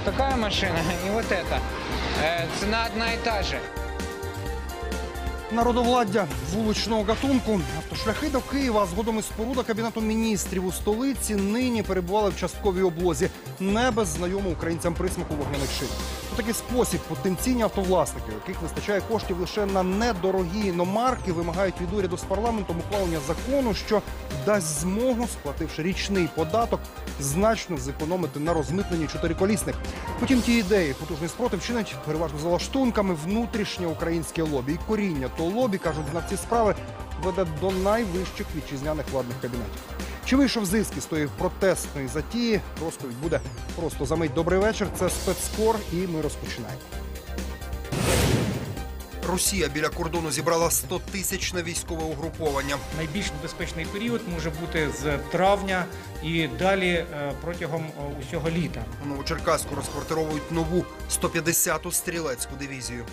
вот такая машина и вот эта. Э, цена одна и та же. Народовладдя вуличного гатунку. Автошляхи до Києва, згодом і споруда Кабінету міністрів у столиці нині перебували в частковій облозі, не без знайомого українцям присмаку вогняних шин. Такий спосіб потенційні автовласники, яких вистачає коштів лише на недорогі іномарки, вимагають від уряду з парламентом ухвалення закону, що дасть змогу, сплативши річний податок, значно зекономити на розмитненні чотириколісних. Потім ті ідеї потужний спротив чинить переважно за лаштунками внутрішнє українське лобі. І коріння то лобі, кажуть знавці справи, веде до найвищих вітчизняних владних кабінетів. Чи вийшов зиск із тої протестної затії? Розповідь буде просто за мить. Добрий вечір. Це спецкор, і ми розпочинаємо. Росія біля кордону зібрала 100-тисячне військове угруповання. Найбільш небезпечний період може бути з травня і далі е, протягом е, усього літа. У Новочеркаську розквартировують нову 150-ту стрілецьку дивізію.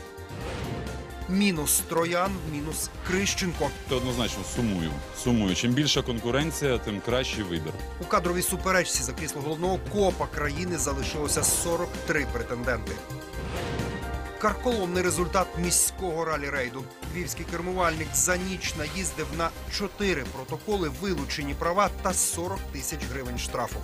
Мінус Троян, мінус Крищенко. Це однозначно сумую. Сумую. Чим більша конкуренція, тим кращий вибір. У кадровій суперечці за крісло головного копа країни залишилося 43 претенденти. Карколомний результат міського ралі-рейду. Львівський кермувальник за ніч наїздив на 4 протоколи, вилучені права та 40 тисяч гривень штрафу.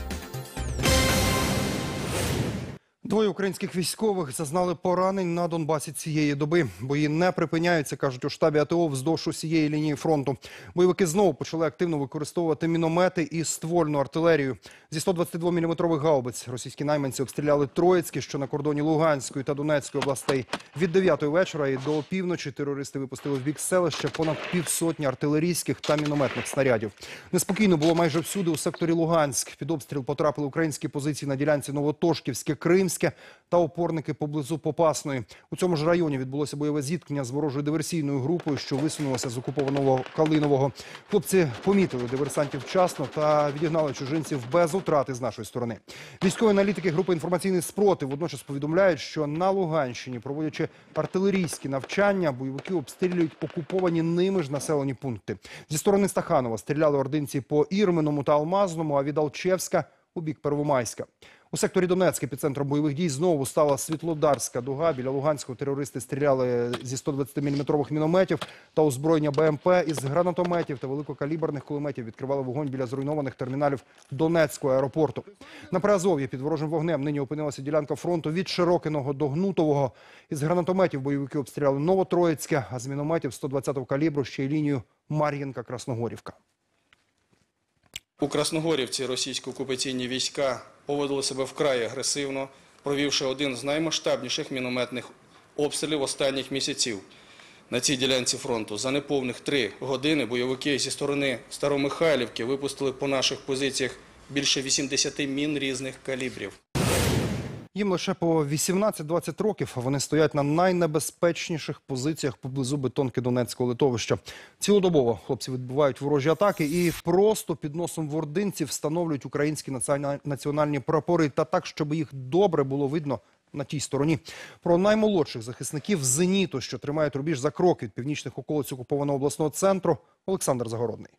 Двоє українських військових зазнали поранень на Донбасі цієї доби. Бої не припиняються, кажуть у штабі АТО вздовж усієї лінії фронту. Бойовики знову почали активно використовувати міномети і ствольну артилерію. Зі 122 мм гаубиць російські найманці обстріляли Троїцьке, що на кордоні Луганської та Донецької областей. Від 9 вечора і до опівночі терористи випустили в бік селища понад півсотні артилерійських та мінометних снарядів. Неспокійно було майже всюди у секторі Луганськ. Під обстріл потрапили українські позиції на ділянці Новотошківське, Кримське та опорники поблизу Попасної. У цьому ж районі відбулося бойове зіткнення з ворожою диверсійною групою, що висунулася з окупованого Калинового. Хлопці помітили диверсантів вчасно та відігнали чужинців без утрати з нашої сторони. Військові аналітики групи інформаційний спротив водночас повідомляють, що на Луганщині, проводячи артилерійські навчання, бойовики обстрілюють окуповані ними ж населені пункти. Зі сторони Стаханова стріляли ординці по Ірменому та Алмазному, а від Алчевська у бік Первомайська. У секторі Донецьк епіцентром бойових дій знову стала Світлодарська дуга. Біля Луганського терористи стріляли зі 120-мм мінометів та озброєння БМП із гранатометів та великокаліберних кулеметів відкривали вогонь біля зруйнованих терміналів Донецького аеропорту. На Приазов'ї під ворожим вогнем нині опинилася ділянка фронту від Широкиного до Гнутового. Із гранатометів бойовики обстріляли Новотроїцьке, а з мінометів 120-го калібру ще й лінію Мар'їнка-Красногорівка. У Красногорівці російські окупаційні війська поводили себе вкрай агресивно, провівши один з наймасштабніших мінометних обстрілів останніх місяців. На цій ділянці фронту за неповних три години бойовики зі сторони Старомихайлівки випустили по наших позиціях більше 80 мін різних калібрів. Їм лише по 18-20 років, вони стоять на найнебезпечніших позиціях поблизу бетонки Донецького литовища. Цілодобово хлопці відбувають ворожі атаки і просто під носом в ординців встановлюють українські націона- національні прапори та так, щоб їх добре було видно на тій стороні. Про наймолодших захисників «Зеніту», що тримають рубіж за крок від північних околиць окупованого обласного центру, Олександр Загородний.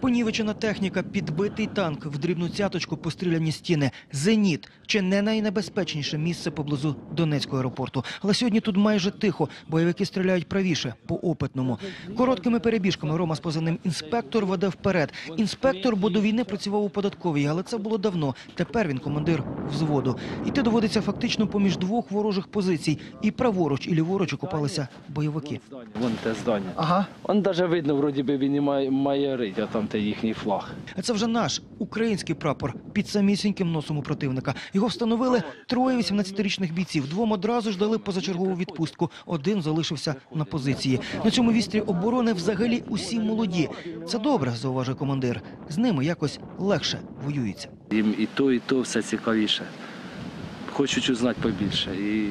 Понівечена техніка, підбитий танк, в дрібну цяточку постріляні стіни. Зеніт чи не найнебезпечніше місце поблизу Донецького аеропорту. Але сьогодні тут майже тихо. Бойовики стріляють правіше по опитному. Короткими перебіжками Рома з позивним інспектор веде вперед. Інспектор, бо до війни працював у податковій, але це було давно. Тепер він командир взводу. Іти доводиться фактично поміж двох ворожих позицій. І праворуч, і ліворуч окупалися бойовики. Вон те здання. Ага. Он навіть видно, вроді би він і має, має рить, а там те їхній флаг. Це вже наш український прапор під самісіньким носом у противника. Його встановили троє 18-річних бійців. Двом одразу ж дали позачергову відпустку. Один залишився на позиції. На цьому вістрі оборони взагалі усі молоді. Це добре, зауважує командир. З ними якось легше воюється. Їм і то, і то все цікавіше. Хочуть узнати побільше і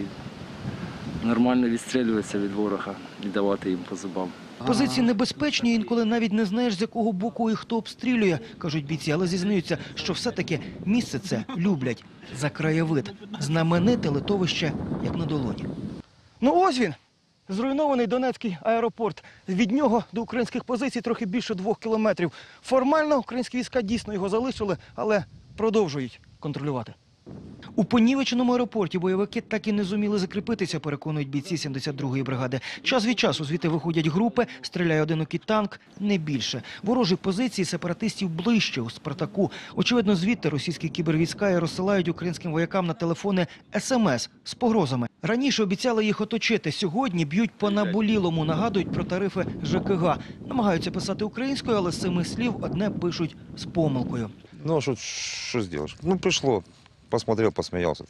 нормально відстрілюватися від ворога і давати їм по зубам. Позиції небезпечні, інколи навіть не знаєш, з якого боку і хто обстрілює, кажуть бійці, але зізнаються, що все-таки місце це люблять за краєвид. Знамените литовище, як на долоні. Ну ось він. Зруйнований Донецький аеропорт. Від нього до українських позицій трохи більше двох кілометрів. Формально українські війська дійсно його залишили, але продовжують контролювати. У понівеченому аеропорті бойовики так і не зуміли закріпитися, переконують бійці 72-ї бригади. Час від часу звідти виходять групи, стріляє одинокий танк, не більше. Ворожі позиції сепаратистів ближче у Спартаку. Очевидно, звідти російські кібервійська і розсилають українським воякам на телефони СМС з погрозами. Раніше обіцяли їх оточити. Сьогодні б'ють по наболілому, нагадують про тарифи ЖКГ. Намагаються писати українською, але з семи слів одне пишуть з помилкою. Ну, а что, что сделаешь? Ну, пришло, посмотрел, посмеялся.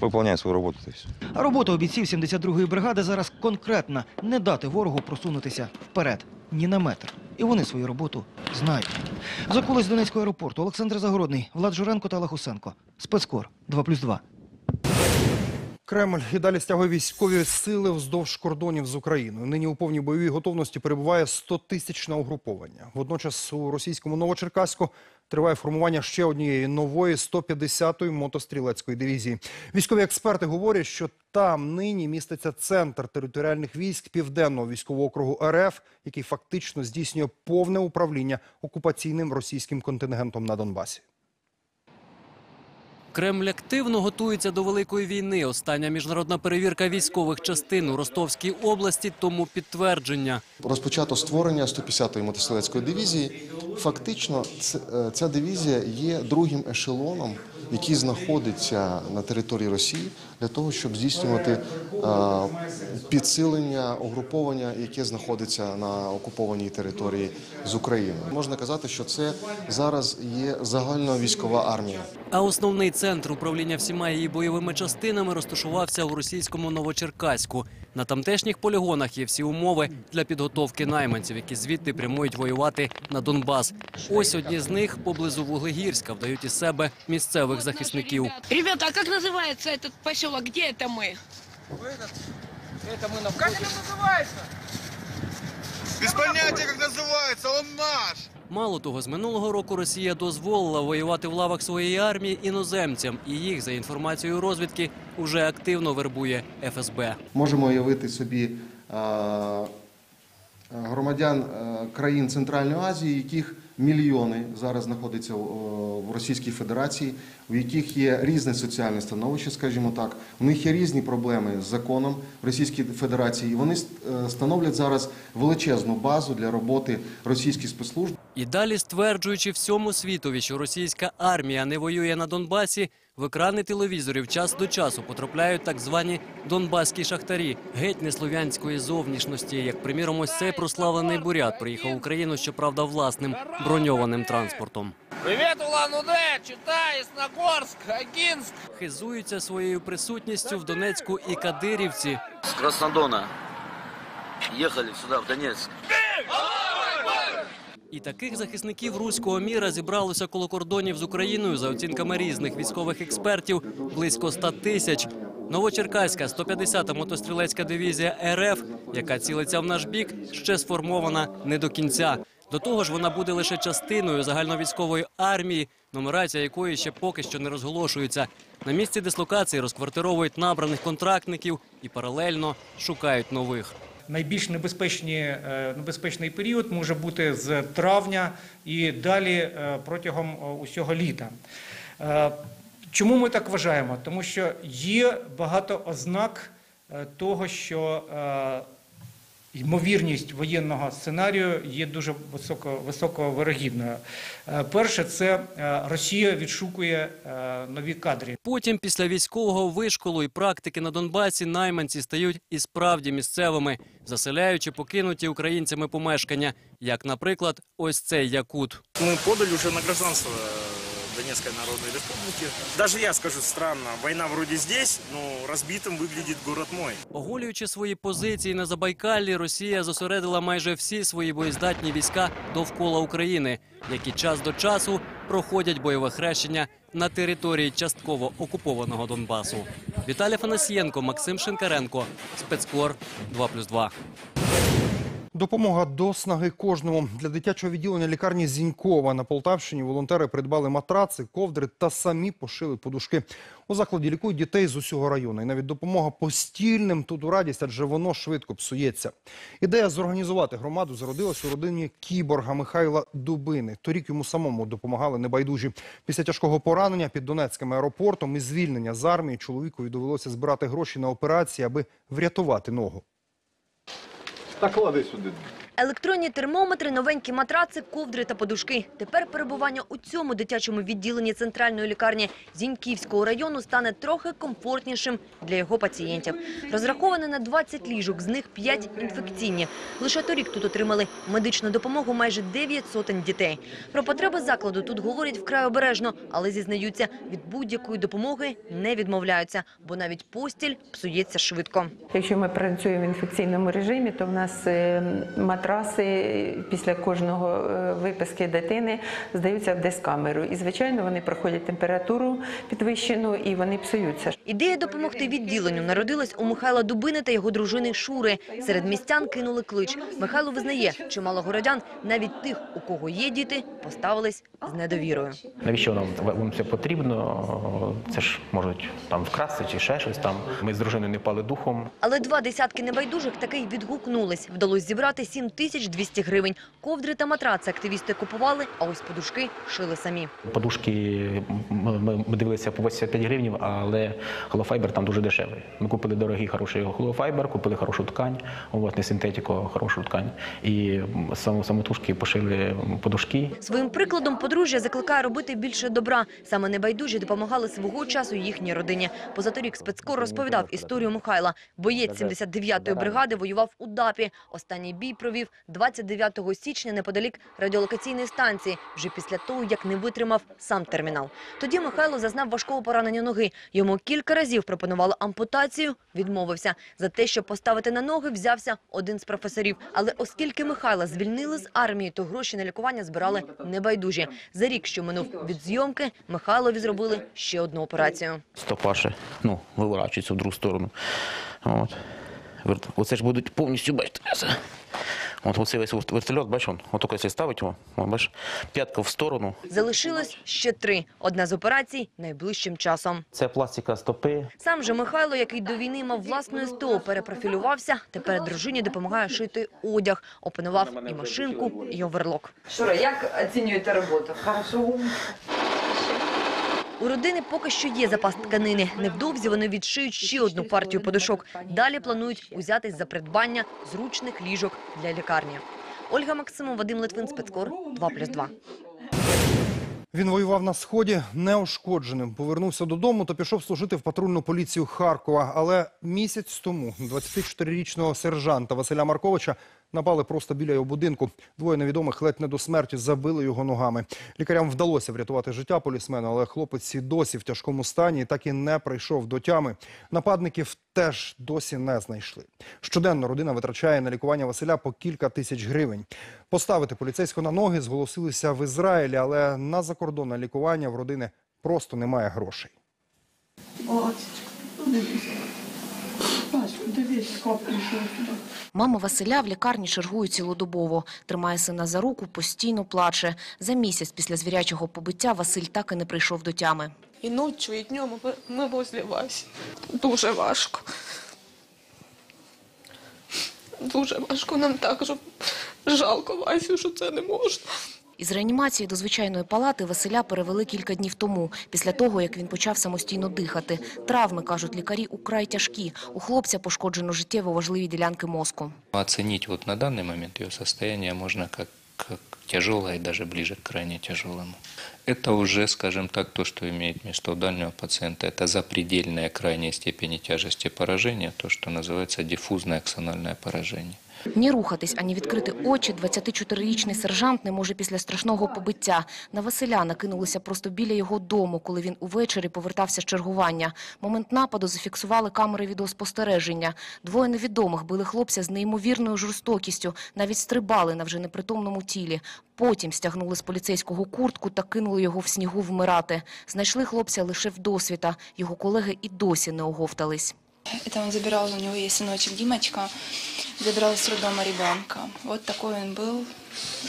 Виповняє свою роботу. Робота у бійців 72-ї бригади зараз конкретна – не дати ворогу просунутися вперед. Ні на метр. І вони свою роботу знають. З околиць Донецького аеропорту Олександр Загородний, Влад Журенко та Олег Усенко. Спецкор 2+,2. Кремль і далі стягує військові сили вздовж кордонів з Україною. Нині у повній бойовій готовності перебуває 100-тисячне угруповання. Водночас у російському Новочеркаську триває формування ще однієї нової 150-ї мотострілецької дивізії. Військові експерти говорять, що там нині міститься центр територіальних військ Південного військового округу РФ, який фактично здійснює повне управління окупаційним російським контингентом на Донбасі. Кремль активно готується до великої війни. Остання міжнародна перевірка військових частин у Ростовській області тому підтвердження. Розпочато створення 150-ї мотострілецької дивізії. Фактично, е, ця дивізія є другим ешелоном, який знаходиться на території Росії для того, щоб здійснювати підсилення угруповання, яке знаходиться на окупованій території з України. Можна казати, що це зараз є загальна військова армія. А основний центр управління всіма її бойовими частинами розташувався у російському Новочеркаську. На тамтешніх полігонах є всі умови для підготовки найманців, які звідти прямують воювати на Донбас. Ось одні з них поблизу Вуглегірська вдають із себе місцевих захисників. Ребята, а как называется этот поселок? Где это мы? Без понятия, как называется, он наш! Мало того, з минулого року Росія дозволила воювати в лавах своєї армії іноземцям, і їх, за інформацією розвідки, уже активно вербує ФСБ. Можемо уявити собі е, громадян е, країн Центральної Азії, яких мільйони зараз знаходяться в Російській Федерації, у яких є різне соціальне становище, скажімо так. У них є різні проблеми з законом Російської Федерації. І вони е, становлять зараз величезну базу для роботи російських спецслужб. І далі, стверджуючи всьому світові, що російська армія не воює на Донбасі, в екрани телевізорів час до часу потрапляють так звані донбаські шахтарі, геть неслов'янської зовнішності. Як приміром, ось цей прославлений бурят приїхав в Україну, щоправда, власним броньованим транспортом. Привет, Улан-Удэ! Читай, Ясногорск, Агинск! Хизуються своєю присутністю в Донецьку і Кадирівці. С Краснодона ехали сюда, в Донецк. І таких захисників руського міра зібралося коло кордонів з Україною за оцінками різних військових експертів близько 100 тисяч. Новочеркаська 150-та мотострілецька дивізія РФ, яка цілиться в наш бік, ще сформована не до кінця. До того ж, вона буде лише частиною загальновійськової армії, нумерація якої ще поки що не розголошується. На місці дислокації розквартировують набраних контрактників і паралельно шукають нових. Найбільш е, небезпечний період може бути з травня і далі е, протягом е, усього літа. Чому ми так вважаємо? Тому що є багато ознак того, що ймовірність воєнного сценарію є дуже високо, високо вирогідною. Е, Перше, це е, Росія відшукує е, нові кадри. Потім, після військового вишколу і практики на Донбасі, найманці стають і справді місцевими, заселяючи покинуті українцями помешкання, як, наприклад, ось цей якут. Мы подали уже на гражданство Донецкой Народной Республики. Даже я скажу странно, война вроде здесь, но разбитым выглядит город мой. Оголюючи свої позиції на Забайкаллі, Росія зосередила майже всі свої боєздатні війська довкола України, які час до часу проходять бойове хрещення на території частково окупованого Донбасу. Віталій Фанасієнко, Максим Шинкаренко, спецкор 2+,2. Допомога до снаги кожному. Для дитячого відділення лікарні Зінькова на Полтавщині волонтери придбали матраци, ковдри та самі пошили подушки. У закладі лікують дітей з усього району. І навіть допомога постільним тут у радість, адже воно швидко псується. Ідея зорганізувати громаду зародилась у родині кіборга Михайла Дубини. Торік йому самому допомагали небайдужі. Після тяжкого поранення під Донецьким аеропортом і звільнення з армії чоловікові довелося збирати гроші на операції, аби врятувати ногу. Так клади сюди. Електронні термометри, новенькі матраци, ковдри та подушки. Тепер перебування у цьому дитячому відділенні центральної лікарні Зіньківського району стане трохи комфортнішим для його пацієнтів. Розраховане на 20 ліжок, з них 5 інфекційні. Лише торік тут отримали медичну допомогу майже 9 сотень дітей. Про потреби закладу тут говорять вкрай обережно, але зізнаються, від будь-якої допомоги не відмовляються, бо навіть постіль псується швидко. Якщо ми працюємо в інфекційному режимі, то в нас е, матраси після кожного е, виписки дитини здаються в дискамеру. І, звичайно, вони проходять температуру підвищену і вони псуються. Ідея допомогти відділенню народилась у Михайла Дубини та його дружини Шури. Серед містян кинули клич. Михайло визнає, чимало городян, навіть тих, у кого є діти, поставились з недовірою. Навіщо нам вам це потрібно? Це ж можуть там вкрасти чи ще щось там. Ми з дружиною не пали духом. Але два десятки небайдужих таки й відгукнулись. Вдалося зібрати 7200 гривень. Ковдри та матраци активісти купували, а ось подушки шили самі. Подушки ми дивилися по 85 гривень, але холофайбер там дуже дешевий. Ми купили дорогий хороший холофайбер, купили хорошу ткань, от не синтетику, хорошу ткань. І самотужки пошили подушки. Своїм прикладом подружжя закликає робити більше добра. Саме небайдужі допомагали свого часу їхній родині. Позаторік спецкор розповідав історію Михайла. Боєць 79-ї бригади воював у ДАПі. Останній бій провів 29 січня неподалік радіолокаційної станції, вже після того, як не витримав сам термінал. Тоді Михайло зазнав важкого поранення ноги. Йому кілька разів пропонували ампутацію, відмовився. За те, щоб поставити на ноги, взявся один з професорів. Але оскільки Михайла звільнили з армії, то гроші на лікування збирали небайдужі. За рік, що минув від зйомки, Михайлові зробили ще одну операцію. стопа ще ну, виворачується в другу сторону. От. Оце ж будуть повністю бачите. От оцей весь верт- вертольот, бачиш, он, от тільки якщо ставить його, бачиш, п'ятка в сторону. Залишилось ще три. Одна з операцій найближчим часом. Це пластика стопи. Сам же Михайло, який до війни мав власну СТО, перепрофілювався. Тепер дружині допомагає шити одяг. Опанував і машинку, і оверлок. Шура, як оцінюєте роботу? Хорошо. У родини поки що є запас тканини. Невдовзі вони відшиють ще одну партію подушок. Далі планують узятись за придбання зручних ліжок для лікарні. Ольга Максимов, Вадим Литвин, спецкор 2+,2. Він воював на сході неушкодженим. Повернувся додому та пішов служити в патрульну поліцію Харкова. Але місяць тому на 24-річного сержанта Василя Марковича напали просто біля його будинку. Двоє невідомих ледь не до смерті забили його ногами. Лікарям вдалося врятувати життя полісмена, але хлопець і досі в тяжкому стані і так і не прийшов до тями. Нападників теж досі не знайшли. Щоденно родина витрачає на лікування Василя по кілька тисяч гривень. Поставити поліцейського на ноги зголосилися в Ізраїлі, але на закордонне лікування в родини просто немає грошей. Бачку, сюди. Мама Василя в лікарні чергує цілодобово. Тримає сина за руку, постійно плаче. За місяць після звірячого побиття Василь так і не прийшов до тями. І ночі, і днем ми возле Васі. Дуже важко. Дуже важко нам так, що жалко Васю, що це не можна. Із реанімації до звичайної палати Василя перевели кілька днів тому, після того, як він почав самостійно дихати. Травми, кажуть лікарі, украй тяжкі. У хлопця пошкоджено життєво важливі ділянки мозку. Оценить вот на данный момент ее состояние можно как, как тяжелое и даже ближе к крайне тяжелому. Это уже, скажем так, то, что имеет место у дальнего пациента. Это запредельная крайняя степени тяжести поражения, то, что называется диффузное аксональное поражение. Ні рухатись, ані відкрити очі 24-річний сержант не може після страшного побиття. На Василя накинулися просто біля його дому, коли він увечері повертався з чергування. Момент нападу зафіксували камери відеоспостереження. Двоє невідомих били хлопця з неймовірною жорстокістю, навіть стрибали на вже непритомному тілі. Потім стягнули з поліцейського куртку та кинули його в снігу вмирати. Знайшли хлопця лише вдосвіта. Його колеги і досі не оговтались. Это он забирал, у него есть сыночек Димочка, забирал из роддома ребенка. Вот такой он был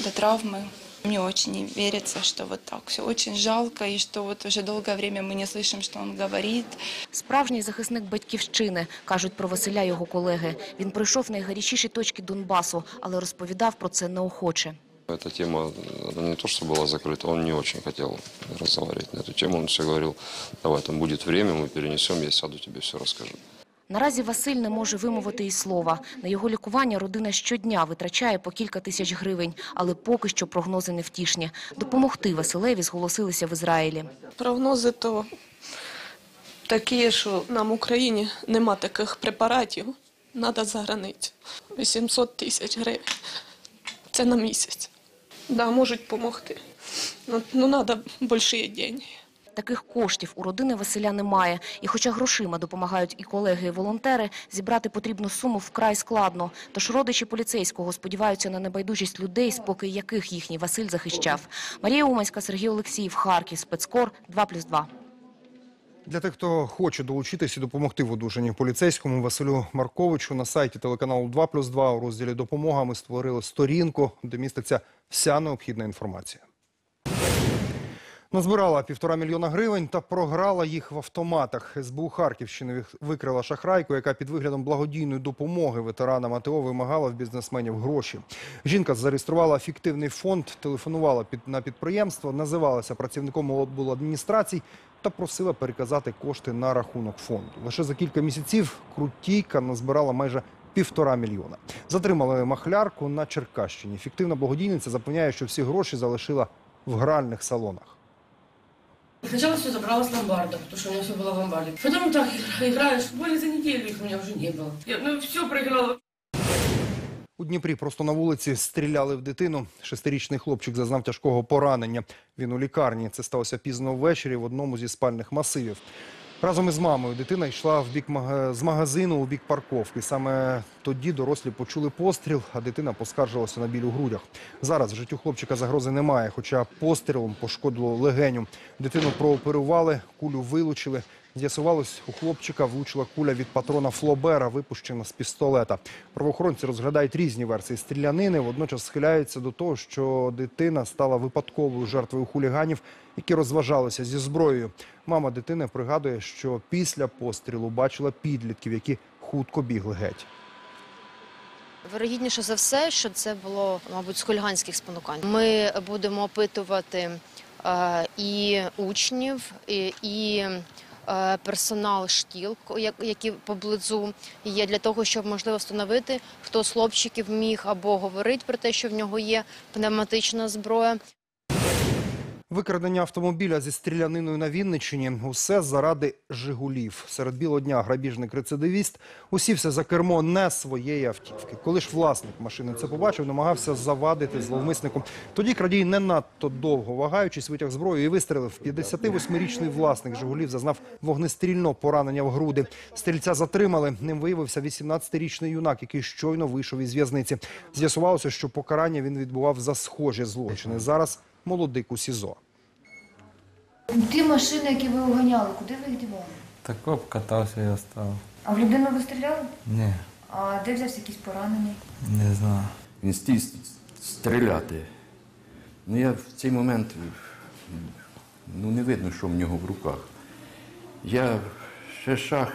до травмы. Мне очень не верится, что вот так все очень жалко, и что вот уже долгое время мы не слышим, что он говорит. Справжній захисник батьківщини, кажуть про Василя його колеги. Він пройшов найгарячіші точки Донбасу, але розповідав про це неохоче. Эта тема она не то, что была закрыта, он не очень хотел разговаривать на эту тему. Он все говорил, давай, там будет время, мы перенесем, я сяду, тебе все расскажу. Наразі Василь не може вимовити і слова. На його лікування родина щодня витрачає по кілька тисяч гривень, але поки що прогнози невтішні. Допомогти Василеві зголосилися в Ізраїлі. Прогнози то такі, що нам в Україні нема таких препаратів. Треба за границю. 800 тисяч гривень. Це на місяць. Да, можуть допомогти. Ну, треба більші гроші. Таких коштів у родини Василя немає. І хоча грошима допомагають і колеги, і волонтери, зібрати потрібну суму вкрай складно. Тож родичі поліцейського сподіваються на небайдужість людей, спокій яких їхній Василь захищав. Марія Уманська, Сергій Олексіїв, Харків, Спецкор, 2+,2. Для тих, хто хоче долучитись і допомогти в одужанні поліцейському Василю Марковичу на сайті телеканалу 2+,2 у розділі «Допомога» ми створили сторінку, де міститься вся необхідна інформація. Назбирала півтора мільйона гривень та програла їх в автоматах. СБУ Харківщини викрила шахрайку, яка під виглядом благодійної допомоги ветеранам АТО вимагала в бізнесменів гроші. Жінка зареєструвала фіктивний фонд, телефонувала під, на підприємство, називалася працівником обладміністрацій та просила переказати кошти на рахунок фонду. Лише за кілька місяців крутійка назбирала майже півтора мільйона. Затримали махлярку на Черкащині. Фіктивна благодійниця запевняє, що всі гроші залишила в гральних салонах. Сначала все забрала с ломбарда, потому что у меня все было в ломбарде. Потом так играешь, более за неделю их у меня уже не было. Я ну, все проиграла. У Дніпрі просто на вулиці стріляли в дитину. Шестирічний хлопчик зазнав тяжкого поранення. Він у лікарні. Це сталося пізно ввечері в одному зі спальних масивів. Разом із мамою дитина йшла в бік з магазину у бік парковки. Саме тоді дорослі почули постріл, а дитина поскаржилася на біль у грудях. Зараз в життю хлопчика загрози немає, хоча пострілом пошкодило легеню. Дитину прооперували, кулю вилучили. З'ясувалось, у хлопчика влучила куля від патрона Флобера, випущена з пістолета. Правоохоронці розглядають різні версії стрілянини. Водночас схиляються до того, що дитина стала випадковою жертвою хуліганів, які розважалися зі зброєю. Мама дитини пригадує, що після пострілу бачила підлітків, які хутко бігли геть. Вирогідніше за все, що це було, мабуть, з хуліганських спонукань. Ми будемо опитувати е, і учнів, і, і персонал шкіл, які поблизу є, для того, щоб можливо встановити, хто з хлопчиків міг або говорить про те, що в нього є пневматична зброя. Викрадення автомобіля зі стріляниною на Вінниччині – усе заради «Жигулів». Серед білого дня грабіжник-рецидивіст усівся за кермо не своєї автівки. Коли ж власник машини це побачив, намагався завадити зловмиснику. Тоді крадій не надто довго вагаючись, витяг зброю і вистрелив. 58-річний власник «Жигулів» зазнав вогнестрільного поранення в груди. Стрільця затримали. Ним виявився 18-річний юнак, який щойно вийшов із в'язниці. З'ясувалося, що покарання він відбував за схожі злочини. Зараз молодик у СІЗО. Ті машини, які ви оганяли, куди ви їх дівали? Так оп, катався і остав. А в людину ви стріляли? Ні, А де взявся якийсь поранений? не знаю. Він стій стріляти. Ну я в цей момент ну, не видно, що в нього в руках. Я ще шах,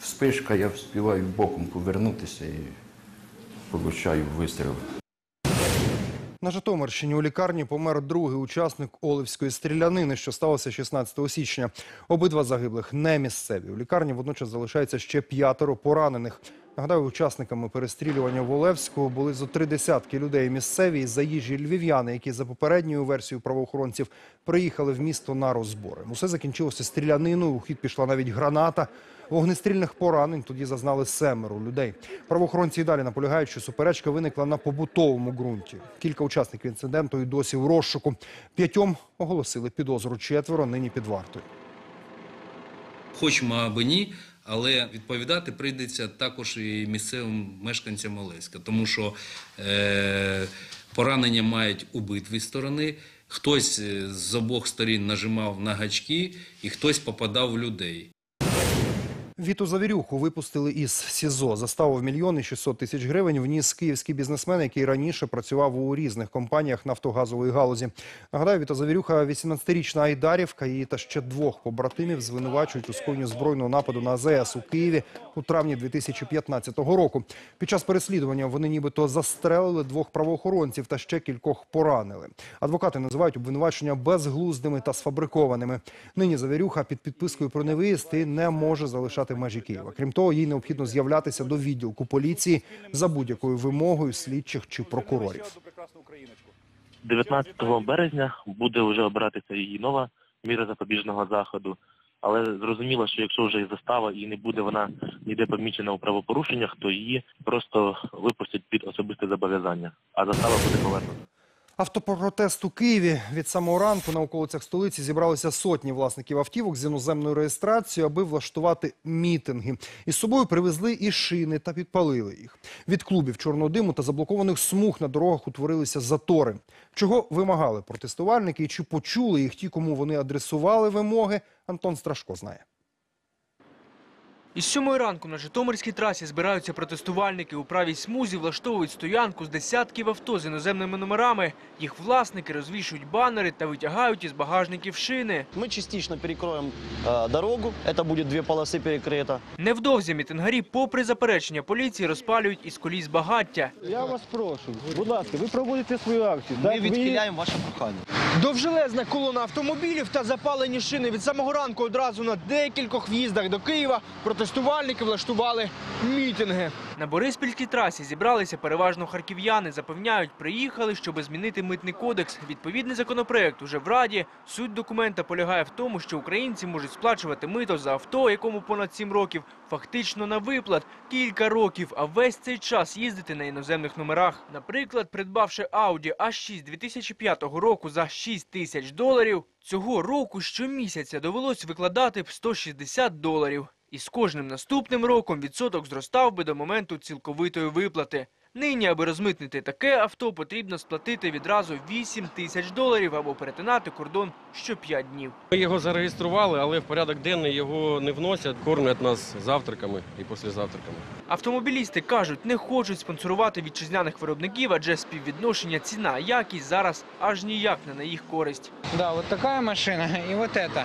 вспишка, я вспіваю боком повернутися і получаю вистріл. На Житомирщині у лікарні помер другий учасник Олевської стрілянини, що сталося 16 січня. Обидва загиблих не місцеві. У лікарні водночас залишається ще п'ятеро поранених. Нагадаю, учасниками перестрілювання в Олевську були зо три десятки людей місцеві і заїжджі львів'яни, які за попередньою версією правоохоронців приїхали в місто на розбори. Усе закінчилося стріляниною. У хід пішла навіть граната. Вогнестрільних поранень тоді зазнали семеро людей. Правоохоронці і далі наполягають, що суперечка виникла на побутовому ґрунті. Кілька учасників інциденту і досі в розшуку. П'ятьом оголосили підозру. Четверо нині під вартою. Хочемо аби ні, але відповідати прийдеться також і місцевим мешканцям Олеська, тому що е, поранення мають обидві сторони. Хтось е, з обох сторін нажимав на гачки, і хтось попадав в людей. Віту Завірюху випустили із СІЗО. Заставу в мільйон і 600 тисяч гривень вніс київський бізнесмен, який раніше працював у різних компаніях нафтогазової галузі. Нагадаю, Віта Завірюха – 18-річна Айдарівка. Її та ще двох побратимів звинувачують у скоєнні збройного нападу на АЗС у Києві у травні 2015 року. Під час переслідування вони нібито застрелили двох правоохоронців та ще кількох поранили. Адвокати називають обвинувачення безглуздими та сфабрикованими. Нині Завірюха під підпискою про невиїзд і не може залишати межі Києва. Крім того, їй необхідно з'являтися до відділку поліції за будь-якою вимогою слідчих чи прокурорів. 19 березня буде вже обиратися її нова міра запобіжного заходу. Але зрозуміло, що якщо вже і застава і не буде вона ніде помічена у правопорушеннях, то її просто випустять під особисте зобов'язання, а застава буде повернута. Автопротест у Києві від самого ранку на околицях столиці зібралися сотні власників автівок з іноземною реєстрацією, аби влаштувати мітинги. Із собою привезли і шини та підпалили їх. Від клубів чорного диму та заблокованих смуг на дорогах утворилися затори. Чого вимагали протестувальники і чи почули їх ті, кому вони адресували вимоги, Антон Страшко знає. Із сьомої ранку на Житомирській трасі збираються протестувальники. У правій смузі влаштовують стоянку з десятків авто з іноземними номерами. Їх власники розвішують банери та витягають із багажників шини. Мы частично перекроем э, дорогу, это будет две полосы перекрыто. Невдовзі мітингарі, попри заперечення поліції, розпалюють із коліс багаття. Я вас прошу, будь ласка, ви проводите свою акцію. Ми відхиляємо ваше прохання. Довжелезна колона автомобілів та запалені шини від самого ранку одразу на декількох в'їздах до Києва протестувальники влаштували мітинги. На Бориспільській трасі зібралися переважно харків'яни. Запевняють, приїхали, щоб змінити митний кодекс. Відповідний законопроект уже в Раді. Суть документа полягає в тому, що українці можуть сплачувати мито за авто, якому понад 7 років, фактично на виплат кілька років, а весь цей час їздити на іноземних номерах. Наприклад, придбавши Audi A6 2005 року за 6 тисяч доларів, цього року щомісяця довелось викладати б 160 доларів. І з кожним наступним роком відсоток зростав би до моменту цілковитої виплати. Нині, аби розмитнити таке авто, потрібно сплатити відразу 8 тисяч доларів або перетинати кордон що 5 днів. Ми його зареєстрували, але в порядок денний його не вносять. Кормлять нас завтраками і післязавтраками. Автомобілісти кажуть, не хочуть спонсорувати вітчизняних виробників, адже співвідношення ціна-якість зараз аж ніяк не на їх користь. Да, вот такая машина и вот эта.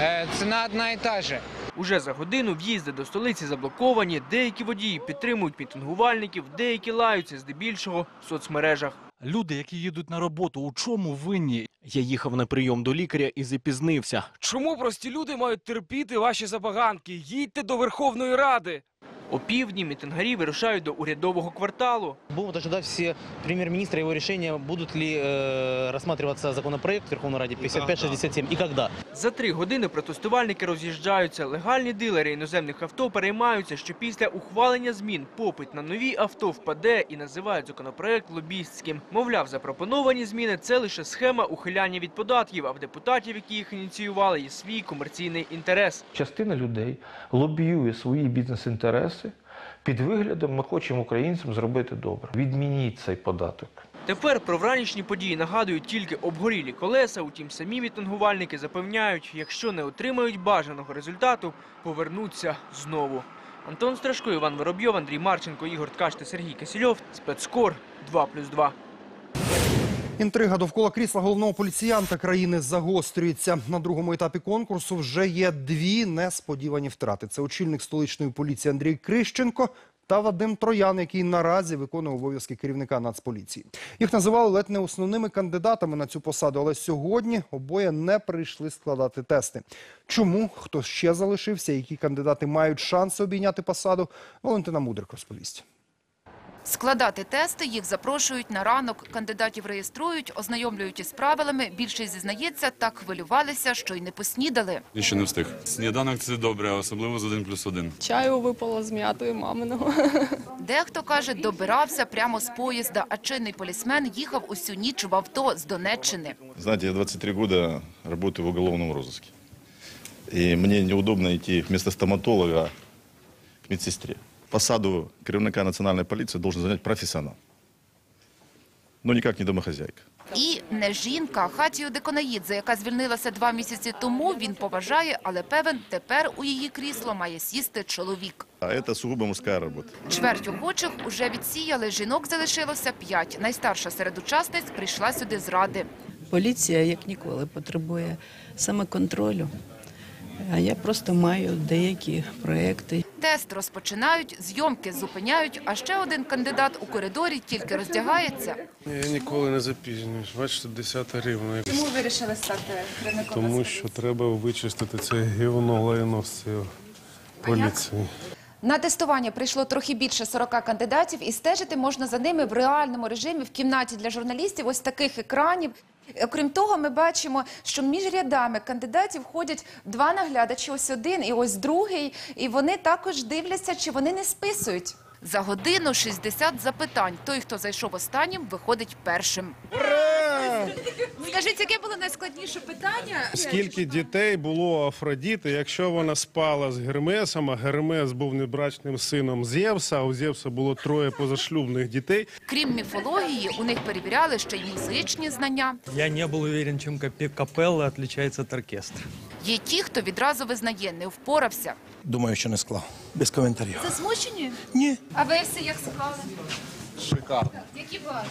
Э, цена одна и та же. Уже за годину в'їзди до столиці заблоковані. Деякі водії підтримують мітингувальників, деякі лаються здебільшого в соцмережах. Люди, які їдуть на роботу, у чому винні? Я їхав на прийом до лікаря і запізнився. Чому прості люди мають терпіти ваші забаганки? Їдьте до Верховної Ради. О півдні мітингарі вирушають до урядового кварталу. Будут ожидать все премьер-министра его решения, будут ли э, рассматриваться законопроект в Верховной Раде 5567 и когда. За три години протестувальники роз'їжджаються. Легальні дилери іноземних авто переймаються, що після ухвалення змін попит на нові авто впаде і називають законопроект лобістським. Мовляв, запропоновані зміни – це лише схема ухиляння від податків, а в депутатів, які їх ініціювали, є свій комерційний інтерес. Частина людей лобіює свої бізнес-інтереси під виглядом ми хочемо українцям зробити добре. Відмініть цей податок. Тепер про вранішні події нагадують тільки обгорілі колеса. Утім, самі мітингувальники запевняють, якщо не отримають бажаного результату, повернуться знову. Антон Страшко, Іван Воробйов, Андрій Марченко, Ігор Ткач Сергій Кисельов. Спецкор 2+,2. Інтрига довкола крісла головного поліціянта країни загострюється. На другому етапі конкурсу вже є дві несподівані втрати. Це очільник столичної поліції Андрій Крищенко та Вадим Троян, який наразі виконує обов'язки керівника Нацполіції. Їх називали ледь не основними кандидатами на цю посаду, але сьогодні обоє не прийшли складати тести. Чому хто ще залишився? Які кандидати мають шанси обійняти посаду? Валентина Мудрик розповість. Складати тести їх запрошують на ранок. Кандидатів реєструють, ознайомлюють із правилами. Більшість зізнається, так хвилювалися, що й не поснідали. І ще не встиг. Сніданок це добре, особливо з один плюс один. Чаю випало з м'ятою маминого. Дехто каже, добирався прямо з поїзда, а чинний полісмен їхав усю ніч в авто з Донеччини. Знаете, я 23 года работаю в уголовном розыске. И мне неудобно идти вместо стоматолога к медсестре. Посаду керівника национальной полиции должен занять профессионал. Но никак не домохозяйка. І не жінка, Хатію Деконаїдзе, яка звільнилася два місяці тому, він поважає, але певен, тепер у її крісло має сісти чоловік. А это сугубо мужская работа. Чверть охочих уже відсіяли, жінок залишилося п'ять. Найстарша серед учасниць прийшла сюди з ради. Поліція як ніколи потребує саме контролю. А я просто маю деякі проекти. Тест розпочинають, зйомки зупиняють, а ще один кандидат у коридорі тільки роздягається. Я ніколи не запізнююсь. Бачите, 10 рівно. Чому вирішили стати керівником? Тому що треба вичистити це гівно лайно з цієї поліції. На тестування прийшло трохи більше 40 кандидатів, і стежити можна за ними в реальному режимі в кімнаті для журналістів. Ось таких екранів. Окрім того, ми бачимо, що між рядами кандидатів ходять два наглядачі. Ось один і ось другий. І вони також дивляться, чи вони не списують. За годину 60 запитань. Той, хто зайшов останнім, виходить першим. Скажіть, яке було найскладніше питання? Скільки дітей було у Афродіти, якщо вона спала з Гермесом, а Гермес був небрачним сином Зевса, а у Зевса було троє позашлюбних дітей. Крім міфології, у них перевіряли ще й музичні знання. Я не был уверен, капе- капелла отличается от оркестра. Є ті, хто відразу визнає, не впорався. Думаю, що не склав. Без коментарів. Засмучені? Ні. А ви всі як склали? Шикарно. Які бали?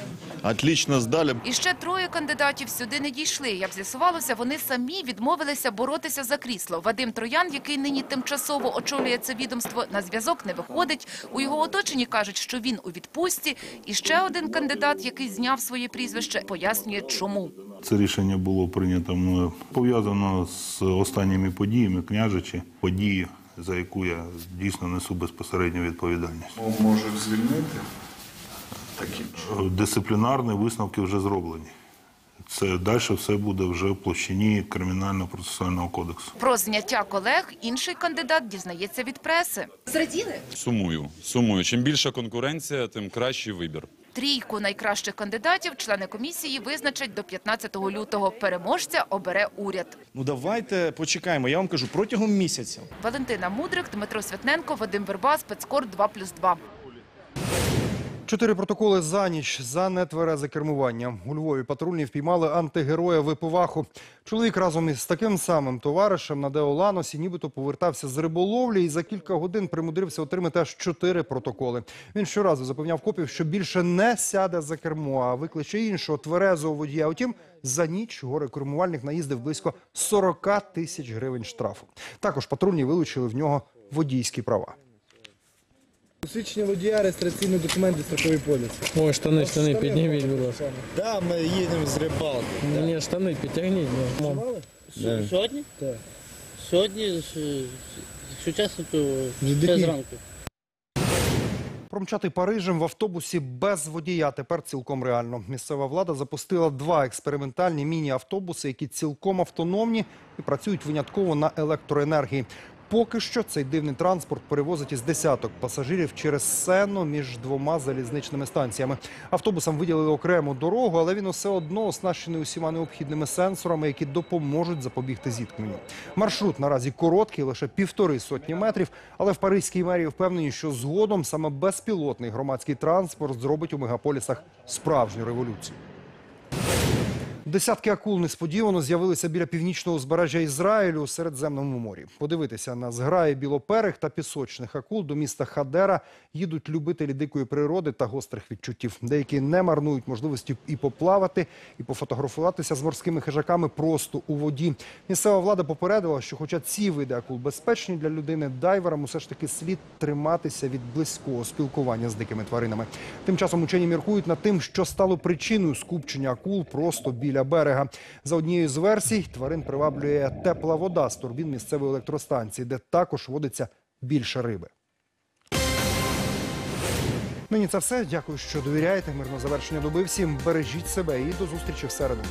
Отлично сдали. І ще троє кандидатів сюди не дійшли. Як з'ясувалося, вони самі відмовилися боротися за крісло. Вадим Троян, який нині тимчасово очолює це відомство, на зв'язок не виходить. У його оточенні кажуть, що він у відпустці. І ще один кандидат, який зняв своє прізвище, пояснює, чому. Це рішення було прийнято мною пов'язано з останніми подіями, княжичі, події, за яку я дійсно несу безпосередню відповідальність. Може звільнити? Дисциплінарні висновки вже зроблені. Це далі все буде вже в площині кримінально-процесуального кодексу. Про зняття колег інший кандидат дізнається від преси. Зраділи? Сумую. Сумую. Чим більша конкуренція, тим кращий вибір. Трійку найкращих кандидатів члени комісії визначать до 15 лютого. Переможця обере уряд. Ну давайте почекаємо. Я вам кажу протягом місяця. Валентина Мудрик, Дмитро Святненко, Вадим Верба, спецкор 2+,2. Чотири протоколи за ніч за нетверезе кермування. У Львові патрульні впіймали антигероя Випиваху. Чоловік разом із таким самим товаришем на Деоланосі нібито повертався з риболовлі і за кілька годин примудрився отримати аж чотири протоколи. Він щоразу запевняв копів, що більше не сяде за кермо, а викличе іншого тверезого водія. Утім, за ніч горе-кермувальник наїздив близько 40 тисяч гривень штрафу. Також патрульні вилучили в нього водійські права. Посвідчення водія, реєстраційний документ і страховий поліс. Ой, штани, штани, підніміть, будь ласка. Да, ми їдемо з рибалки. Ні, штани підтягніть. Сьогодні? Так. Сьогодні, якщо чесно, то ще зранку. Промчати Парижем в автобусі без водія тепер цілком реально. Місцева влада запустила два експериментальні міні-автобуси, які цілком автономні і працюють винятково на електроенергії. Поки що цей дивний транспорт перевозить із десяток пасажирів через сено між двома залізничними станціями. Автобусам виділили окрему дорогу, але він усе одно оснащений усіма необхідними сенсорами, які допоможуть запобігти зіткненню. Маршрут наразі короткий, лише півтори сотні метрів. Але в Паризькій мерії впевнені, що згодом саме безпілотний громадський транспорт зробить у мегаполісах справжню революцію. Десятки акул несподівано з'явилися біля північного узбережжя Ізраїлю у Середземному морі. Подивитися на зграї білоперих та пісочних акул до міста Хадера їдуть любителі дикої природи та гострих відчуттів. Деякі не марнують можливості і поплавати, і пофотографуватися з морськими хижаками просто у воді. Місцева влада попередила, що, хоча ці види акул безпечні для людини, дайверам усе ж таки слід триматися від близького спілкування з дикими тваринами. Тим часом учені міркують над тим, що стало причиною скупчення акул просто біля берега. За однією з версій, тварин приваблює тепла вода з турбін місцевої електростанції, де також водиться більше риби. Нині це все. Дякую, що довіряєте. Мирного завершення доби всім. Бережіть себе і до зустрічі в середу.